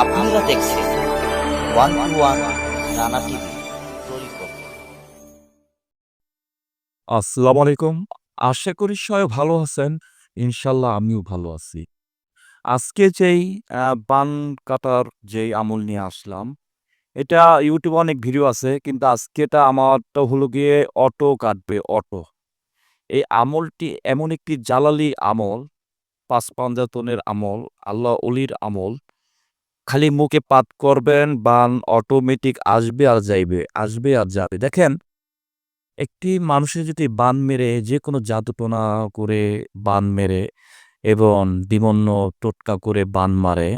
আপনারা দেখছেন one two one TV আসসালামু আলাইকুম। আশা করি সবাই ভালো আছেন। ইনশাল্লাহ আমিও ভালো আছি। আজকে যেই বান কাটার যেই আমল নিয়ে আসলাম, এটা ইউটিউবে অনেক ভিডিও আছে, কিন্তু আজকেটা আমারটা হলো গিয়ে অটো কাটবে, অটো। এই আমলটি এমন একটি জালালি আমল, পাঁচ পাঞ্জাতনের আমল, আল্লাহ অলির আমল খালি মুখে পাত করবেন, বান অটোমেটিক আসবে আর যাইবে, আসবে আর যাবে। দেখেন, একটি মানুষের যদি বান মেরে, যে কোনো জাদুটোনা করে বান মেরে এবং বিমন্ন টোটকা করে বান মারে,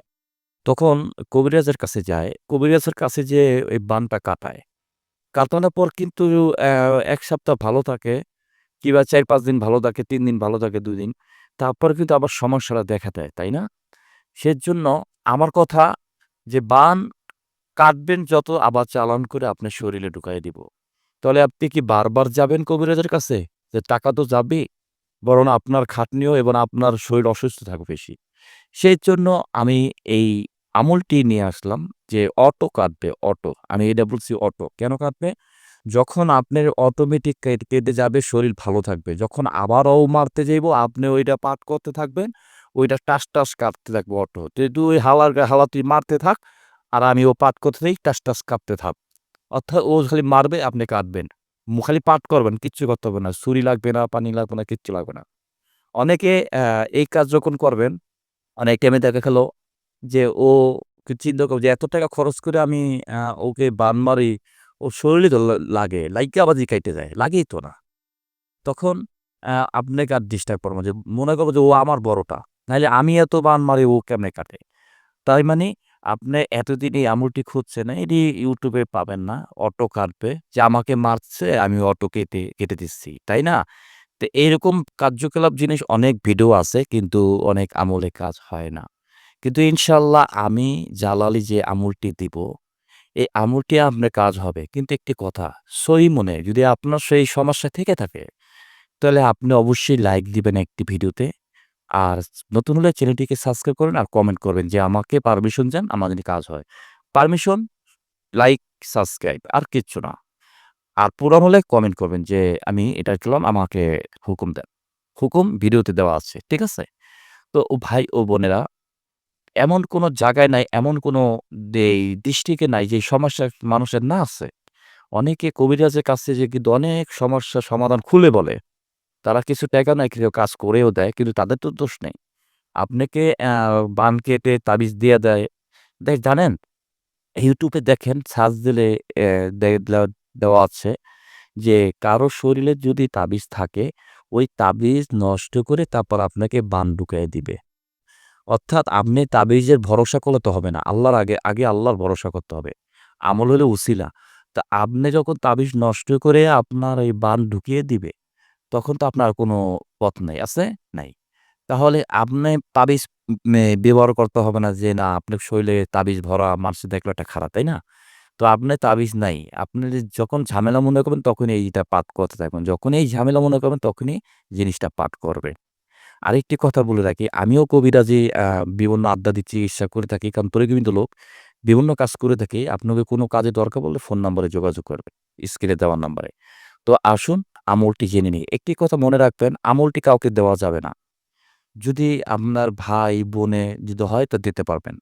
তখন কবিরাজের কাছে যায়। কবিরাজের কাছে যে ওই বানটা কাটায়। কাটানোর পর কিন্তু এক সপ্তাহ ভালো থাকে, কিংবা চার পাঁচ দিন ভালো থাকে, তিন দিন ভালো থাকে, দুই দিন। তারপর কিন্তু আবার সমস্যাটা দেখা দেয়, তাই না? সেজন্য আমার কথা যে বান কাটবেন যত আবার চালান করে আপনার শরীরে ঢুকাই দিব। তাহলে আপনি কি বারবার যাবেন কবিরাজের কাছে? যে টাকা তো যাবেই বরং আপনার খাটনিও এবং আপনার শরীর অসুস্থ থাকবে বেশি। সেই জন্য আমি এই আমলটি নিয়ে আসলাম যে অটো কাটবে, অটো। আমি এটা বলছি অটো। কেন কাটবে? যখন আপনার অটোমেটিক কেটে যাবে, শরীর ভালো থাকবে। যখন আবারও মারতে যাইব, আপনি ওইটা পাঠ করতে থাকবেন। ওইটা টাস টাস কাটতে থাকবে অটো। তুই ওই হালার হালা তুই মারতে থাক, আর আমি ও পাঠ করতে থাকি, টাস টাস কাঁপতে থাক। অর্থাৎ ও খালি মারবে, আপনি কাটবেন মু- খালি পাঠ করবেন, কিচ্ছু করতে হবে না। ছুরি লাগবে না, পানি লাগবে না, কিচ্ছু লাগবে না। অনেকে এই কাজ যখন করবেন, অনেক টাইমে দেখা গেল যে ও চিন্তা করবে যে এত টাকা খরচ করে আমি ওকে বান মারি, ও শরীরে তো লাগে, লাইকা বাজি খাইতে যায়, লাগেই তো না। তখন আপনাকে আর ডিস্টার্ব করব যে, মনে করব যে ও আমার বড়টা। নাহলে আমি এত বান মারি ও কেমনে কাটে? তাই মানে আপনি এতদিন এই আমলটি খুঁজছেন না, এটি ইউটিউবে পাবেন না, অটো কাটবে, যে আমাকে মারছে, আমি অটো কেটে কেটে দিচ্ছি, তাই না? তো এইরকম কার্যকলাপ জিনিস অনেক ভিডিও আছে, কিন্তু অনেক আমলে কাজ হয় না। কিন্তু ইনশাল্লাহ আমি জালালি যে আমুলটি দিব, এই আমলটি আপনার কাজ হবে। কিন্তু একটি কথা, সই মনে, যদি আপনার সেই সমস্যা থেকে থাকে, তাহলে আপনি অবশ্যই লাইক দিবেন একটি ভিডিওতে। আর নতুন হলে চ্যানেলটিকে সাবস্ক্রাইব করবেন আর কমেন্ট করবেন যে আমাকে পারমিশন আমার যদি কাজ হয়। পারমিশন, লাইক, সাবস্ক্রাইব আর কিচ্ছু না। আর পুরান হলে কমেন্ট করবেন যে আমি এটা করলাম, আমাকে হুকুম দেন। হুকুম ভিডিওতে দেওয়া আছে, ঠিক আছে? তো ও ভাই ও বোনেরা, এমন কোনো জায়গায় নাই, এমন কোনো এই দৃষ্টিকে নাই যে সমস্যা মানুষের না আছে। অনেকে কবিরাজের কাছে যে কিন্তু অনেক সমস্যার সমাধান খুলে বলে। তারা কিছু টাকা নেয় কেউ কাজ করেও দেয়, কিন্তু তাদের তো দোষ নেই। আপনাকে বান কেটে তাবিজ দিয়ে দেয়। দেখ, জানেন? ইউটিউবে দেখেন সার্চ দিলে দেওয়া আছে যে, কারও শরীরে যদি তাবিজ থাকে, ওই তাবিজ নষ্ট করে তারপর আপনাকে বান ঢুকিয়ে দিবে। অর্থাৎ আপনি তাবিজের ভরসা করলে তো হবে না। আল্লাহর আগে আগে আল্লাহর ভরসা করতে হবে। আমল হলে উসিলা। তা আপনি যখন তাবিজ নষ্ট করে আপনার এই বান ঢুকিয়ে দিবে তখন তো আপনার কোনো পথ নাই আছে? নাই। তাহলে আপনি তাবিজ ব্যবহার করতে হবে না যে না আপনার শরীরে তাবিজ ভরা মানুষ দেখল একটা খারাপ তাই না? তো আপনি তাবিজ নাই। আপনি যখন ঝামেলা মনে করবেন তখনই এইটা পাঠ করতে থাকবেন। এই ঝামেলা মনে করবেন তখনই জিনিসটা পাঠ করবে আরেকটি কথা বলে রাখি আমিও কবিরাজি আহ, বিভিন্ন আধ্যাত্মিক চিকিৎসা করে থাকি কারণ পরিগমিত লোক বিভিন্ন কাজ করে থাকি আপনাকে কোনো কাজে দরকার বললে ফোন নম্বরে যোগাযোগ করবে স্ক্রিনে দেওয়ার নম্বরে। তো আসুন আমলটি জেনে নিই। একটি কথা মনে রাখবেন, আমলটি কাউকে দেওয়া যাবে না। যদি আপনার ভাই, বোনে যদি হয় তা দিতে পারবেন।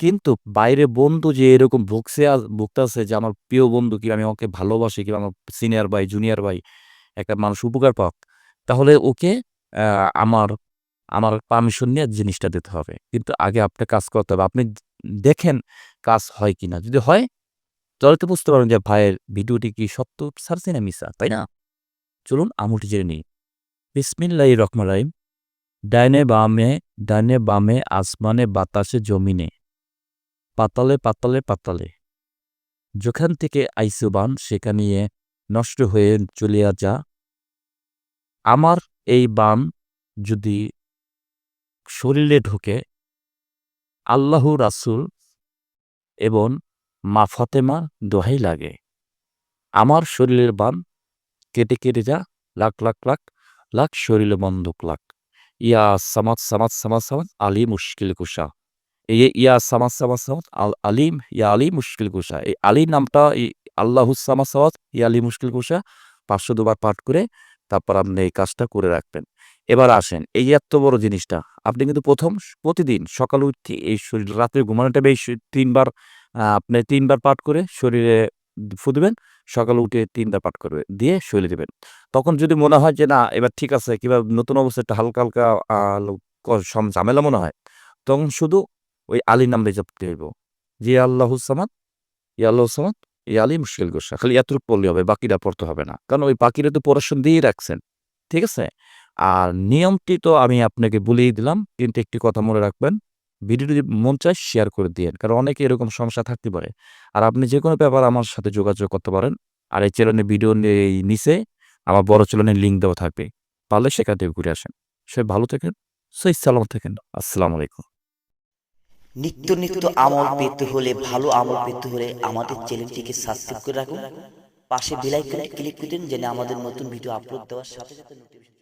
কিন্তু বাইরে বন্ধু যে এরকম ভুগছে ভুগতেছে যে আমার প্রিয় বন্ধু কি আমি ওকে ভালোবাসি কিংবা আমার সিনিয়র ভাই জুনিয়র ভাই একটা মানুষ উপকার পাক, তাহলে ওকে আমার আমার পারমিশন নিয়ে জিনিসটা দিতে হবে। কিন্তু আগে আপনি কাজ করতে হবে। আপনি দেখেন কাজ হয় কিনা। যদি হয়, তাহলে তো বুঝতে পারবেন যে ভাইয়ের ভিডিওটি কি সত্য? সারছি না মিশা তাই না? চলুন আমলটি জেনে নিই। বিসমিল্লাহ রাহিম। ডাইনে বামে ডাইনে বামে, আসমানে, বাতাসে, জমিনে। পাতালে পাতালে পাতালে। যেখান থেকে আইসু বান সেখানে নষ্ট হয়ে চলিয়া যা। আমার এই বান যদি শরীরে ঢোকে, আল্লাহ রাসুল এবং মা ফতেমা দোহাই লাগে। আমার শরীরের বান কেটে কেটে যা, লাখ লাখ লাখ লাখ শরীরে বন্ধুক লাখ। ইয়া সামাদ সামাদ সামাদ সামাদ, আলী মুশকিল কুশা। এই ইয়া সামাদ সামাদ সামাদ, আল আলিম, ইয়া আলী মুশকিল কুশা। এই আলী নামটা এই আল্লাহু সামাদ ইয়া আলী মুশকিল কুশা, পাঁচশো দুবার পাঠ করে তারপর আপনি এই কাজটা করে রাখবেন। এবার আসেন, এই এত বড় জিনিসটা, আপনি কিন্তু প্রথম প্রতিদিন সকালে উঠতে এই শরীর, রাত্রে ঘুমানোটা বেশ তিনবার আপনি তিনবার পাঠ করে শরীরে ফু দিবেন সকালে উঠে তিনটা পাঠ করবে, দিয়ে শরীরে দিবেন তখন যদি মনে হয় যে, না, এবার ঠিক আছে কিংবা নতুন অবস্থা একটা হালকা হালকা ঝামেলা মনে হয়, তখন শুধু ওই আলী নাম জপতে হইব। যে আল্লাহ সামাদ ইয়া আল্লাহ সামাদ এই আলী মুশকিল গোসা খালি এতটুকু পড়লে হবে বাকিটা পড়তে হবে না। কারণ ওই বাকিটা তো পড়াশোন দিয়েই রাখছেন, ঠিক আছে? আর নিয়মটি তো আমি আপনাকে বলেই দিলাম, কিন্তু একটি কথা মনে রাখবেন ভিডিও যদি মন চায় শেয়ার করে দিয়েন। কারণ অনেকে এরকম সমস্যা থাকতে পারে। আর আপনি যে কোনো ব্যাপার আমার সাথে যোগাযোগ করতে পারেন। আর এই চ্যানেলের ভিডিও নিচে আমার বড় চ্যানেলের লিঙ্ক দেওয়া থাকবে। পারলে সেখান থেকে ঘুরে আসেন। সে ভালো থাকেন সেই সালাম থাকেন। আসসালামু আলাইকুম। নিত্য নিত্য আমল পেতে হলে, ভালো আমল পেতে হলে আমাদের চ্যানেলটিকে সাবস্ক্রাইব করে রাখুন। পাশে বেল আইকনে ক্লিক করে দিন, যেন আমাদের নতুন ভিডিও আপলোড দেওয়ার সাথে সাথে নোটিফিকেশন